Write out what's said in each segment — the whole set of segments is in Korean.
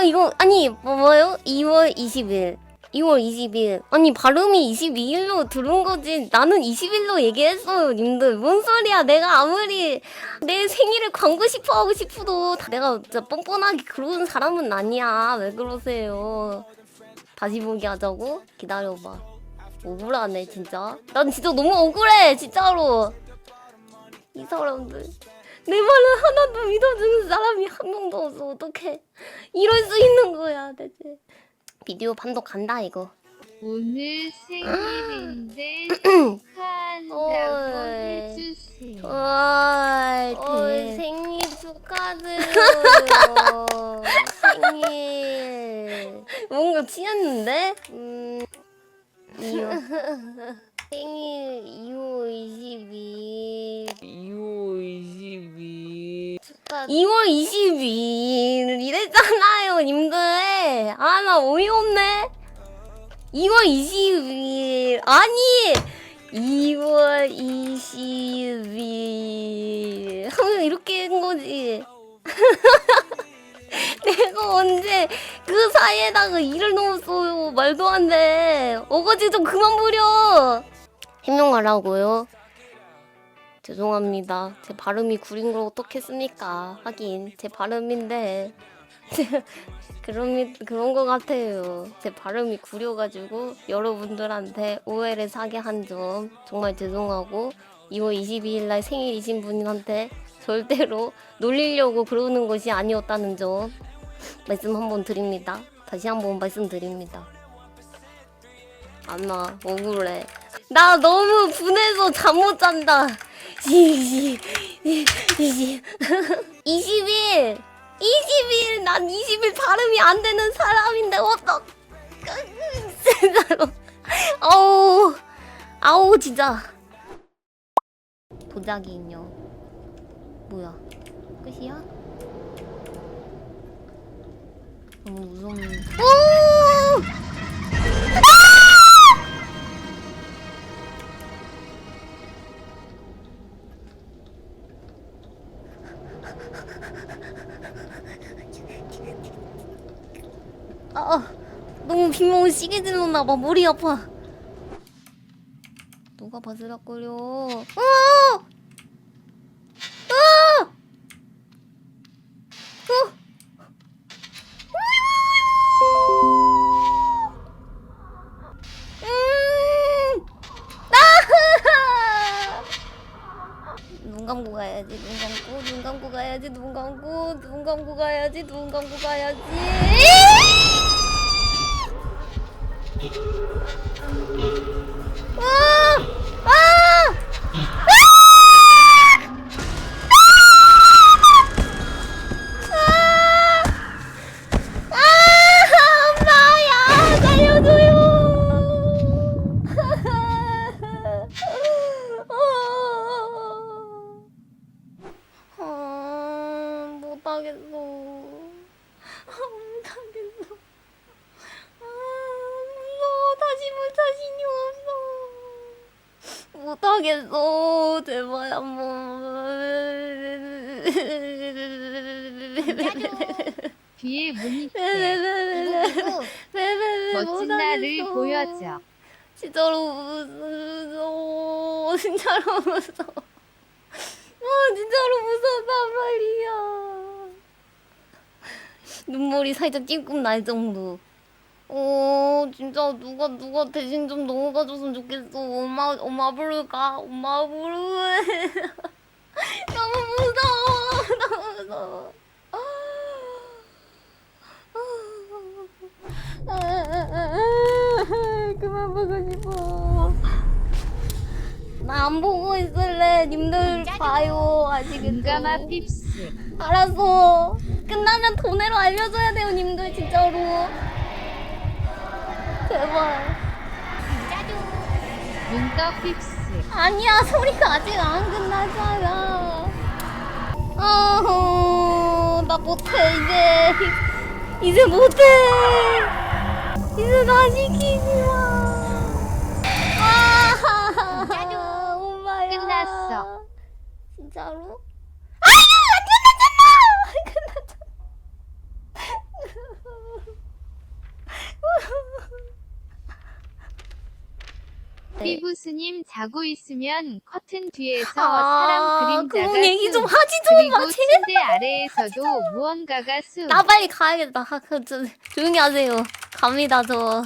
아 이거 아니 뭐, 뭐요? 2월 20일. 2월 20일. 아니 발음이 22일로 들은 거지. 나는 20일로 얘기했어요 님들. 뭔 소리야? 내가 아무리 내 생일을 광고 싶어 하고 싶어도 다 내가 진짜 뻔뻔하게 그러는 사람은 아니야. 왜 그러세요? 다시 보기 하자고? 기다려봐. 억울하네 진짜. 난 진짜 너무 억울해 진짜로. 이 사람들 내 말은 하나도 믿어주는 사람이 한 명도 없어. 어떡해. 이럴 수 있는 거야 대체. 비디오 판독 간다 이거. 오늘 생일인데 축하한다고 어이. 해주세요. 어이, 어이, 생일 축하드려요. 생일. 뭔가 취했는데? 음. 이요 생일 2월 22일 이랬잖아요 님들. 아 나 어이없네. 2월 22일. 아니 2월 22일. 하면 이렇게 한 거지. 내가 언제 그 사이에다가 일을 넣었어요? 말도 안 돼. 어거지 좀 그만 부려. 해명하라고요 죄송합니다 제 발음이 구린 걸 어떻겠습니까 하긴 제 발음인데 그런 그런 거 같아요. 제 발음이 구려가지고 여러분들한테 오해를 사게 한 점 정말 죄송하고 2월 22일 날 생일이신 분한테 절대로 놀리려고 그러는 것이 아니었다는 점 말씀 한번 드립니다. 다시 한번 말씀드립니다. 안나 억울해. 나 너무 분해서 잠 못 잔다. 20, 20, 20일 20일. 난 20일 발음이 안 되는 사람인데 어떡 진짜로 아우. 아우 진짜. 도자기 인형. 뭐야? 끝이야? 너무 무섭네 오! 시게 질렀나봐. 머리 아파. 누가 바스락거려. 아! 아! 어! 음! 아! 눈 감고 가야지 눈 감고 눈 감고 가야지 눈 감고 눈 감고 가야지 눈 감고 가야지 아! 못하겠어. 제발 한 번. 뒤에 모니터 네네네네. 네네네. 멋진 나를. 보여줘. 진짜로 무서워. 진짜로 무서워. 아, 진짜로 무섭단 말이야. 눈물이 살짝 찔끔 날 정도. 어, 진짜 누가 누가 대신 좀 넘어가줬으면 좋겠어. 엄마 엄마 부를까? 엄마 부르. 너무 무서워. 너무 무서워. 그만 보고 싶어. 나 안 보고 있을래. 님들 봐요. 아시겠죠? 눈감아 핍스. 알았어. 끝나면 돈으로 알려줘야 돼요, 님들 진짜로. 제발. 눈떠 핍스. 아니야, 소리가 아직 안 끝나잖아. 아, 나 못해 이제. 이제 못해. 이제 나 시키지 마. 아, 엄마야. 끝났어. 진짜로? 아유, 안 끝났잖아. 안 끝났잖아. 자고 있으면 커튼 뒤에서 아, 사람 그림자가 얘기 좀 쑥. 하지 좀 그리고 마. 침대 아래에서도 무언가가 쑥. 나 빨리 가야겠다. 아, 그, 저, 조용히 하세요. 갑니다, 저.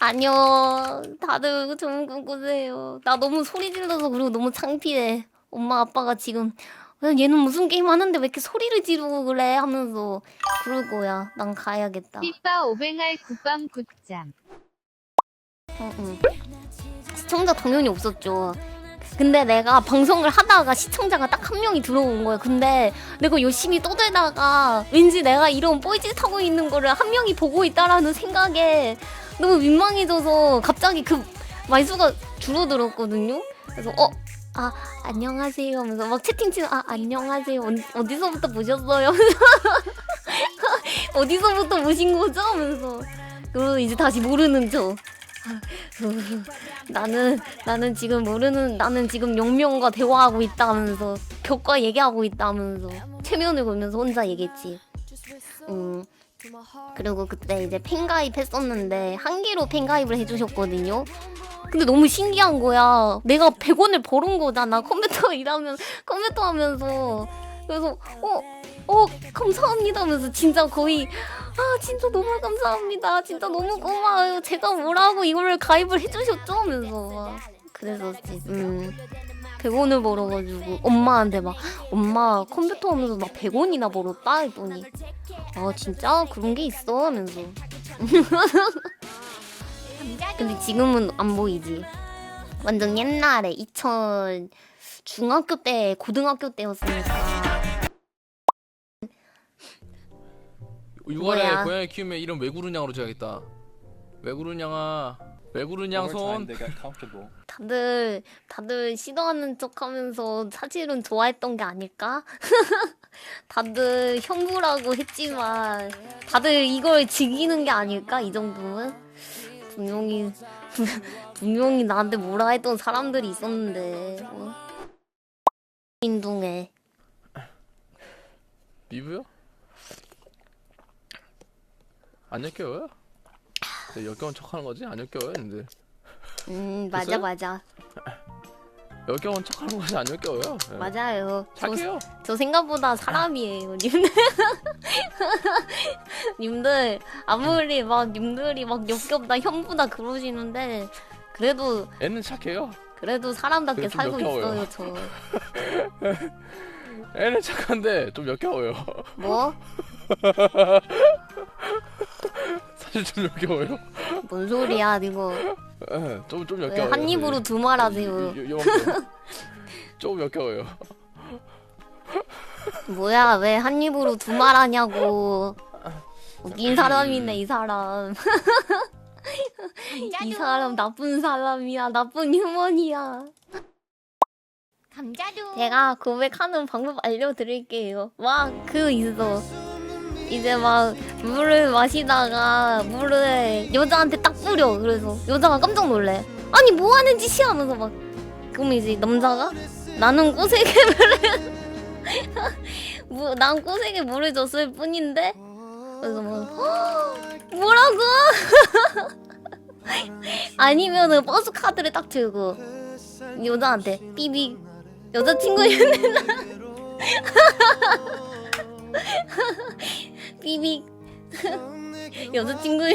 안녕. 다들 좋은 꿈 꾸세요. 나 너무 소리 질러서 그리고 너무 창피해. 엄마, 아빠가 지금, 야, 얘는 무슨 게임 하는데 왜 이렇게 소리를 지르고 그래? 하면서. 그럴 거야. 난 가야겠다. 삐빠 오뱅알 굿밤 굿잠. 응, 응. 시청자 당연히 없었죠. 근데 내가 방송을 하다가 시청자가 딱 한 명이 들어온 거야. 근데 내가 열심히 떠들다가 왠지 내가 이런 뻘짓 하고 있는 거를 한 명이 보고 있다라는 생각에 너무 민망해져서 갑자기 그 말수가 줄어들었거든요. 그래서 어, 아 안녕하세요 하면서 막 채팅 치는 아 안녕하세요 어디, 어디서부터 보셨어요? 어디서부터 보신 거죠? 하면서 그리고 이제 다시 모르는 척. 나는 나는 지금 모르는 나는 지금 영명과 대화하고 있다면서 벽과 얘기하고 있다면서 최면을 걸면서 혼자 얘기했지. 음 그리고 그때 이제 팬가입 했었는데 한 개로 팬가입을 해주셨거든요. 근데 너무 신기한 거야. 내가 100원을 벌은 거잖아. 컴퓨터 일하면 컴퓨터 하면서 그래서 어 어, 감사합니다 하면서 진짜 거의 아 진짜 너무 감사합니다. 진짜 너무 고마워요. 제가 뭐라고 이거를 가입을 해주셨죠? 하면서 막 그랬었지. 음. 100원을 벌어가지고 엄마한테 막 엄마 컴퓨터 하면서 막 100원이나 벌었다? 했더니 아 진짜? 그런 게 있어? 하면서. 근데 지금은 안 보이지. 완전 옛날에 2000 중학교 때 고등학교 때였으니까 6월에 뭐야? 고양이 키우면 이름 왜 구르냥으로 줘야겠다. 왜 구르냥아? 왜 구르냥 Over time, 손? 다들 다들 싫어하는 척하면서 사실은 좋아했던 게 아닐까? 다들 현무라고 했지만 다들 이걸 즐기는 게 아닐까? 이 정도면 분명히 분명히 나한테 뭐라 했던 사람들이 있었는데 뭐. 인둥에 리뷰요? 안 역겨워요? 네, 역겨운 척하는 거지? 안 역겨워요, 근데 음 맞아 됐어요? 맞아 역겨운 척하는 거지 안 역겨워요. 네. 맞아요 저, 착해요. 저 생각보다 사람이에요, 님들. 님들, 아무리 막, 님들이 막 역겹다, 현부다 그러시는데, 그래도, 애는 착해요. 그래도 사람답게 그래도 좀 살고 역겨워요. 있어요, 저. 애는 착한데 좀 역겨워요. 뭐? 사실 좀 역겨워요. 뭔 소리야, 이거. 예, 좀좀 왜 역겨워요. 한 입으로 두 말 하세요. 좀 역겨워요. 뭐야, 왜 한 입으로 두 말 하냐고. 웃긴 사람이네, 이 사람. 이 사람 나쁜 사람이야, 나쁜 휴먼이야. 감자도. 제가 고백하는 방법 알려드릴게요. 막그 있어. 이제 막 물을 마시다가 물을 여자한테 딱 뿌려. 그래서 여자가 깜짝 놀래. 아니 뭐 하는 짓이야 하면서 막 그럼 이제 남자가 나는 꼬세게 물을 뭐, 난 꼬세게 물을 줬을 뿐인데 그래서 막 "헉, 뭐라고? 아니면은 버스 카드를 딱 들고 여자한테 삐비 여자친구 있는 삐빅 여자친구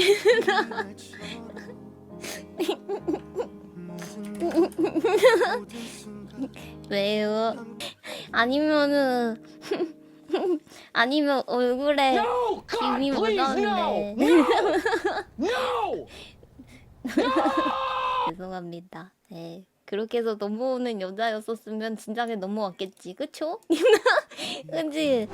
왜요? 아니면은 아니면 얼굴에 김이 묻었는데 죄송합니다. 네. 그렇게 해서 넘어오는 여자였었으면 진작에 넘어왔겠지. 그쵸? 그치?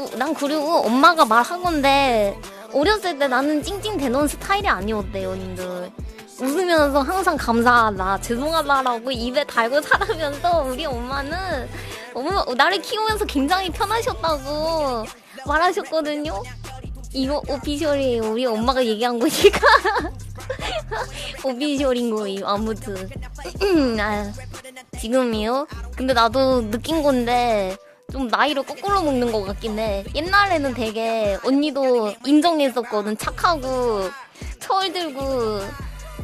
어, 난 그리고 엄마가 말한 건데 어렸을 때 나는 찡찡 대는 스타일이 아니었대요, 님들. 웃으면서 항상 감사하다, 죄송하다라고 입에 달고 살아면서 우리 엄마는 너무 나를 키우면서 굉장히 편하셨다고 말하셨거든요. 이거 오피셜이에요. 우리 엄마가 얘기한 거니까. 오피셜인 거예요. 아무튼. 아, 지금이요? 근데 나도 느낀 건데 좀 나이를 거꾸로 먹는 것 같긴 해. 옛날에는 되게 언니도 인정했었거든. 착하고 철들고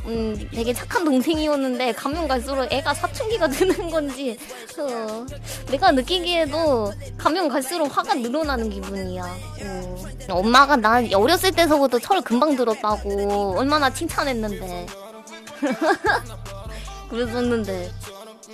음, 되게 착한 동생이었는데 가면 갈수록 애가 사춘기가 드는 건지 어, 내가 느끼기에도 가면 갈수록 화가 늘어나는 기분이야. 어. 엄마가 나 어렸을 때서부터 철 금방 들었다고 얼마나 칭찬했는데. 그랬었는데